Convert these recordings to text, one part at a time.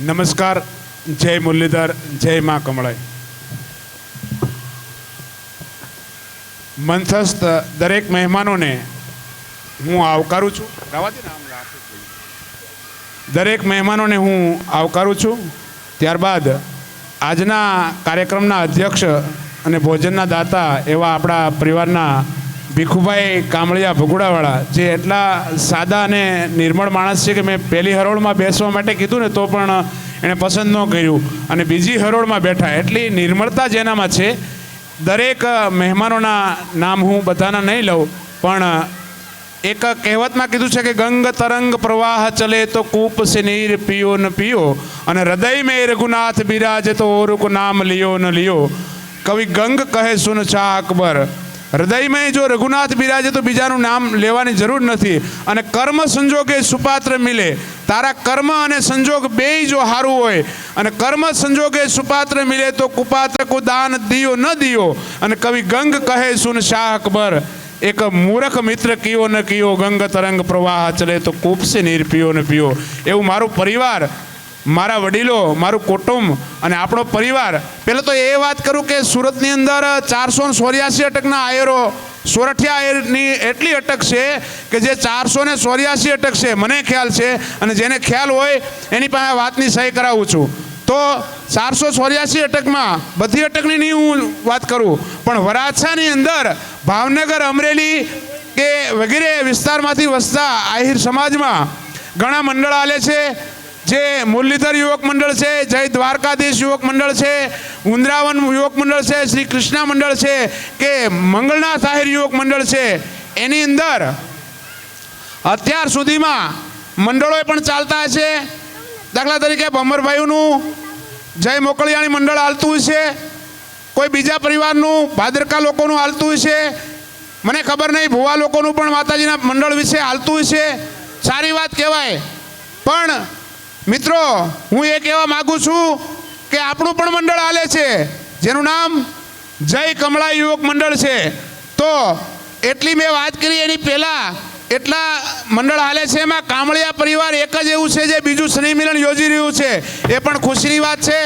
નમસ્કાર, જય મુરલીધર, જય મા કમળાઈ. મંથસ્થ દરેક મહેમાનોને હું આવકારું છું. દરેક મહેમાનોને હું આવકારું છું. ત્યારબાદ આજના કાર્યક્રમના અધ્યક્ષ અને ભોજનના દાતા એવા આપણા પરિવારના ભીખુભાઈ કામળિયા ભગુડાવાળા, જે એટલા સાદા અને નિર્મળ માણસ છે કે મેં પહેલી હરોળમાં બેસવા માટે કીધું ને તો પણ એણે પસંદ ન કર્યું. અને બીજી હરોળમાં બેઠા. એટલી નિર્મળતા જેનામાં છે, દરેક મહેમાનોના નામ હું બધાના નહીં લઉં, પણ એક કહેવતમાં કીધું છે કે ગંગ તરંગ પ્રવાહ ચલે તો કૂપ સે નીર પીઓ ન પીઓ, અને હૃદય મેં રઘુનાથ બિરાજે તો ઓરુક નામ લિયો ન લિયો. કવિ ગંગ કહે, સુન શાહ અકબર. હૃદયમાં જો રઘુનાથ બિરાજે તો બીજાનું નામ લેવાની જરૂર નથી. અને કર્મ સંજોગે સુપાત્ર મિલે. તારા કર્મ અને સંજોગ બેય જો સારું હોય, અને કર્મ સંજોગે સુપાત્ર મિલે તો કુપાત્ર કુદાન દિયો ન દિયો. અને કવિ ગંગ કહે, સુન શાહ અકબર, એક મૂરખ મિત્ર કિયો ન કિયો ગંગ તરંગ પ્રવાહ ચલે તો કુપસે નીર પીઓ ન પીઓ. એવું મારું પરિવાર મારા વડીલો, મારું કુટુંબ અને આપણો પરિવાર. પહેલાં તો એ વાત કરું કે સુરતની અંદર ચારસો ચોર્યાસી અટકના આયરો, સોરઠિયા આયરની એટલી અટક છે કે જે ચારસો ને ચોર્યાસી અટક છે, મને ખ્યાલ છે અને જેને ખ્યાલ હોય એની પાસે વાતની સહી કરાવું છું. તો ચારસો ચોર્યાસી અટકમાં બધી અટકની નહીં હું વાત કરું, પણ વરાછાની અંદર ભાવનગર, અમરેલી કે વગેરે વિસ્તારમાંથી વસતા આહિર સમાજમાં ઘણા મંડળ આલે છે જે મુરલીધર યુવક મંડળ છે, જય દ્વારકાધીશ યુવક મંડળ છે, ઉંદરાવન યુવક મંડળ છે, શ્રી કૃષ્ણા મંડળ છે, કે મંગળના આહિર યુવક મંડળ છે, એની અંદર અત્યાર સુધીમાં મંડળોએ પણ ચાલતા છે દાખલા તરીકે ભમરભાઈનું જય મોકળિયાણી મંડળ હાલતું છે કોઈ બીજા પરિવારનું, ભાદરકા લોકોનું હાલતું છે મને ખબર નહીં, ભુવા લોકોનું પણ માતાજીના મંડળ વિશે હાલતું છે સારી વાત કહેવાય. પણ મિત્રો, હું એ કહેવા માગું છું કે આપણું પણ મંડળ હાલે છે, જેનું નામ જય કમળા યુવક મંડળ છે. તો એટલી મેં વાત કરી, એની પહેલાં એટલા મંડળ હાલે છે એમાં કામળિયા પરિવાર એક જ એવું છે જે બીજું સ્નેહમિલન યોજી રહ્યું છે. એ પણ ખુશીની વાત છે.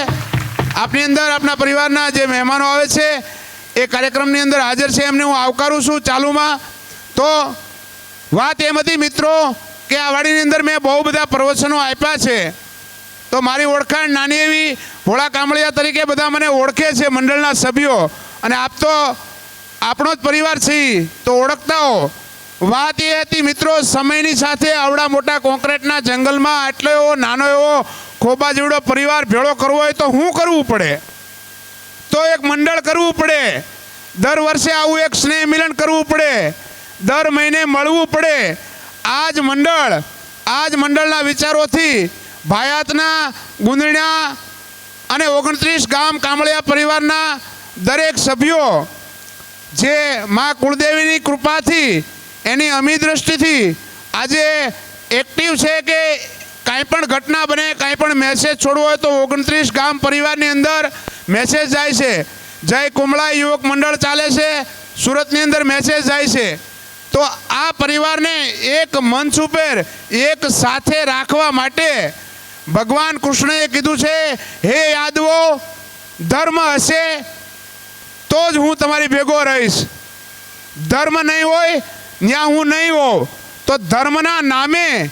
આપની અંદર આપના પરિવારના જે મહેમાનો આવે છે, એ કાર્યક્રમની અંદર હાજર છે. એમને હું આવકારું છું ચાલુમાં. તો વાત એમ હતી, મિત્રો કે આ વાડીની અંદર મેં બહુ બધા પ્રવચનો આપ્યા છે. તો મારી ઓળખાણ નાની એવી ભોળા કામળિયા તરીકે બધા મને ઓળખે છે મંડળના સભ્યો. અને આપ તો આપણો જ પરિવાર છે તો ઓળખતા હો વાત એ હતી મિત્રો સમયની સાથે આવડા મોટા કોન્ક્રીટના જંગલમાં આટલો એવો, નાનો એવો, ખોબા જેવડો પરિવાર ભેળો કરવો હોય તો શું કરવું પડે? તો એક મંડળ કરવું પડે. દર વર્ષે આવું એક સ્નેહ મિલન કરવું પડે. દર મહિને મળવું પડે. આ જ મંડળ આ જ મંડળના વિચારોથી ભાયાતના ગુંદણ્યા અને ઓગણત્રીસ ગામ કામળિયા પરિવારના દરેક સભ્યો જે મા કુળદેવીની કૃપાથી, એની અમી દ્રષ્ટિથી આજે એક્ટિવ છે કે કાંઈ પણ ઘટના બને, કાંઈ પણ મેસેજ છોડવો હોય તો ઓગણત્રીસ ગામ પરિવારની અંદર મેસેજ જાય છે. જય કુમળા યુવક મંડળ ચાલે છે, સુરતની અંદર મેસેજ જાય છે. તો આ પરિવારને એક મંચ ઉપર એક સાથે રાખવા માટે ભગવાન કૃષ્ણએ કીધું છે, હે યાદવો, ધર્મ હશે તો જ હું તમારી ભેગો રહીશ. ધર્મ નહીં હોય ત્યાં હું નહીં હોઉં. તો ધર્મના નામે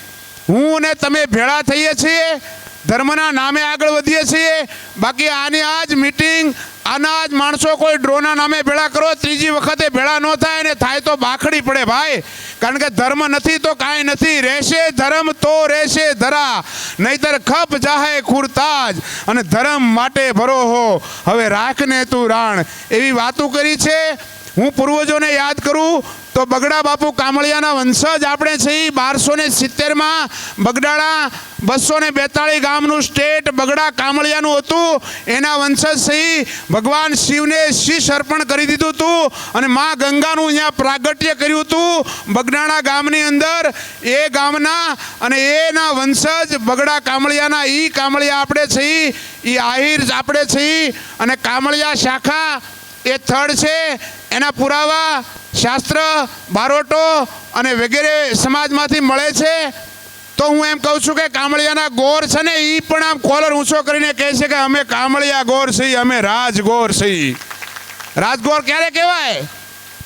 હું ને તમે ભેળા થઈએ છીએ, ધર્મના નામે આગળ વધીએ છીએ. બાકી આની આ જ મિટિંગ આના જ માણસો કોઈ ડ્રોના નામે ભેળા કરો, ત્રીજી વખતે ભેળા ન થાય ને થાય તો બાખડી પડે ભાઈ. કારણ કે ધર્મ નથી તો કાંઈ નથી. રહેશે ધર્મ તો રહેશે ધરા. નહીતર ખપ જાહે ખુરતાજ અને ધર્મ માટે ભરો હો. હવે રાખને તું રાણ. એવી વાતો કરી છે. હું પૂર્વજોને યાદ કરું તો બગડા બાપુ કામળિયાના વંશજ આપણે છીએ બારસો ને સિત્તેરમાં બગડાળા બસો ને બેતાળીસ ગામનું સ્ટેટ બગડા કામળિયાનું હતું. એના વંશજ સહી ભગવાન શિવને શીશ અર્પણ કરી દીધું હતું અને મા ગંગાનું અહીંયા પ્રાગટ્ય કર્યું હતું. બગડાણા ગામની અંદર એ ગામના અને એના વંશજ બગડા કામળિયાના એ કામળિયા આપણે છીએ એ આહિર આપણે છીએ અને કામળિયા શાખા એ થડ છે. એના પુરાવા, શાસ્ત્ર, બારોટો અને વગેરે સમાજમાંથી મળે છે. તો હું એમ કહું છું કે કામળિયાના ગોર છે ને એ પણ આમ કોલર ઊંચો કરીને કહે છે કે અમે કામળિયા ગોર છીએ, અમે રાજગોર છીએ. રાજગોર ક્યારે કહેવાય?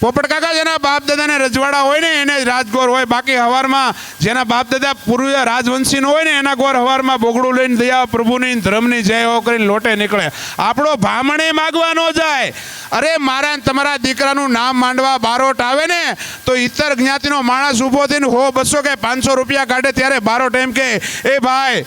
પોપટ કાકા જેના બાપ દાદાને રજવાડા હોય ને, એને રાજગોર હોય. બાકી હવારમાં જેના બાપ દાદા પૂર્વ રાજવંશી હોય ને, એના ગોર હવારમાં બોગડું લઈને દયા, પ્રભુની, ધર્મની જય હો કરીને લોટે નીકળે. આપણો ભામણે માગવા ન જાય. અરે મારા તમારા દીકરાનું નામ માંડવા બારોટ આવે ને, તો ઇતર જ્ઞાતિનો માણસ ઊભો થઈને હો બસો કે પાંચસો રૂપિયા કાઢે ત્યારે બારોટ એમ કે, એ ભાઈ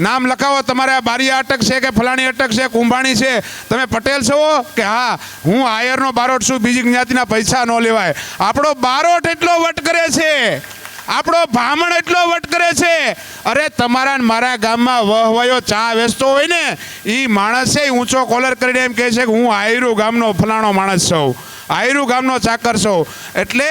નામ લખાવો, તમારે આ બારીયા અટક છે કે ફલાણી અટક છે, કુંભાણી છે? તમે પટેલ છો કે હા? હું આયરનો બારોટ છું, બીજી જ્ઞાતિના પૈસા ન લેવાય. આપણો બારોટ એટલો વટ કરે છે. આપણો ભામણ એટલો વટ કરે છે. અરે, તમારા મારા ગામમાં વહવાયો ચા વેચતો હોય ને એ માણસે ઊંચો કોલર કરીને એમ કહે છે કે હું આયરુ ગામનો ફલાણો માણસ છું. આયરુ ગામનો ચાકર છું. એટલે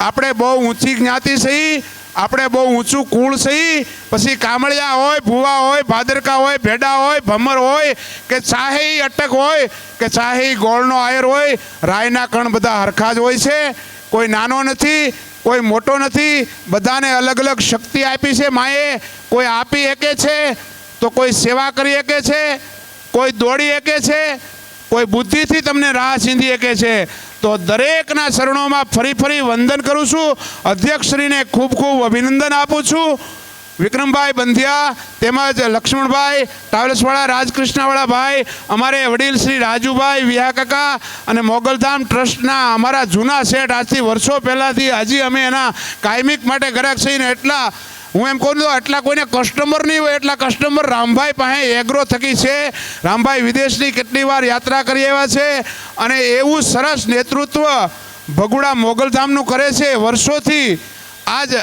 આપણે બહુ ઊંચી જ્ઞાતિ છીએ આપણે બહુ ઊંચું કુળ સહી, પછી કામળિયા હોય, ભૂવા હોય, ભાદરકા હોય, ભેડા હોય, ભમર હોય, કે ચાહે અટક હોય, કે ચાહે ગોળનો આયર હોય, રાયના કણ બધા હરખા જ હોય છે, કોઈ નાનો નથી, કોઈ મોટો નથી, બધાને અલગ અલગ શક્તિ આપી છે માએ, કોઈ આપી શકે છે, તો કોઈ સેવા કરી શકે છે, કોઈ દોડી શકે છે કોઈ બુદ્ધિથી તમને રાહ ચીંધી શકે છે, તો દરેકના શરણોમાં ફરી ફરી વંદન કરું છું. અધ્યક્ષશ્રીને ખૂબ ખૂબ અભિનંદન આપું છું. વિક્રમભાઈ બંધિયા તેમજ લક્ષ્મણભાઈ ટ્રાવેલ્સવાળા રાજકૃષ્ણવાળા ભાઈ, અમારે વડીલ શ્રી રાજુભાઈ વિહા કાકા અને મોગલધામ ટ્રસ્ટના અમારા જૂના સેટ આજથી વર્ષો પહેલાંથી હજી અમે એના કાયમિક માટે ગ્રાહક છીએ એટલા હું એમ કહું છું એટલા કોઈને કસ્ટમર નહીં હોય, એટલા કસ્ટમર રામભાઈ પાસે એગ્રો થકી છે. રામભાઈ વિદેશની કેટલી વાર યાત્રા કરી આવ્યા છે અને એવું સરસ નેતૃત્વ ભગુડા મોગલધામનું કરે છે. વર્ષોથી આજ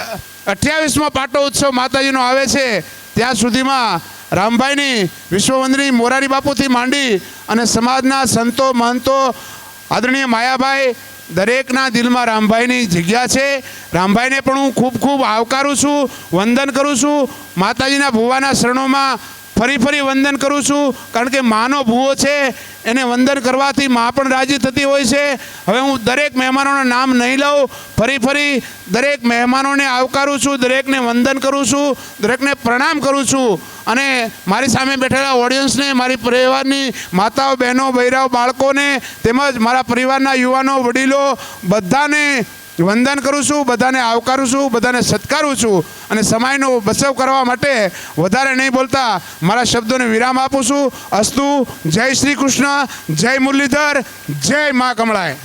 અઠ્યાવીસમાં પાટો ઉત્સવ માતાજીનો આવે છે. ત્યાં સુધીમાં રામભાઈની વિશ્વવંદની મોરારી બાપુથી માંડી અને સમાજના સંતો મહંતો આદરણીય માયાભાઈ દરેકના દિલમાં રામભાઈની જગ્યા છે. રામભાઈને પણ હું ખૂબ ખૂબ આવકારું છું, વંદન કરું છું. માતાજીના ભુવાના શરણોમાં ફરી ફરી વંદન કરું છું, કારણ કે માનો ભૂવો છે, એને વંદન કરવાથી મા પણ રાજી થતી હોય છે. હવે હું દરેક મહેમાનોના નામ નહીં લઉં, ફરી ફરી દરેક મહેમાનોને આવકારું છું, દરેકને વંદન કરું છું, દરેકને પ્રણામ કરું છું. અને મારી સામે બેઠેલા ઓડિયન્સને મારી પરિવારની માતાઓ, બહેનો બૈરાઓ બાળકોને, તેમજ મારા પરિવારના યુવાનો, વડીલો, બધાને વંદન કરું છું, બધાને આવકારું છું, બધાને સત્કારું છું અને સમયનો બચાવ કરવા માટે વધારે નહીં બોલતા મારા શબ્દોને વિરામ આપું છું. અસ્તુ, જય શ્રી કૃષ્ણ, જય મુરલીધર, જય મા કમળાય.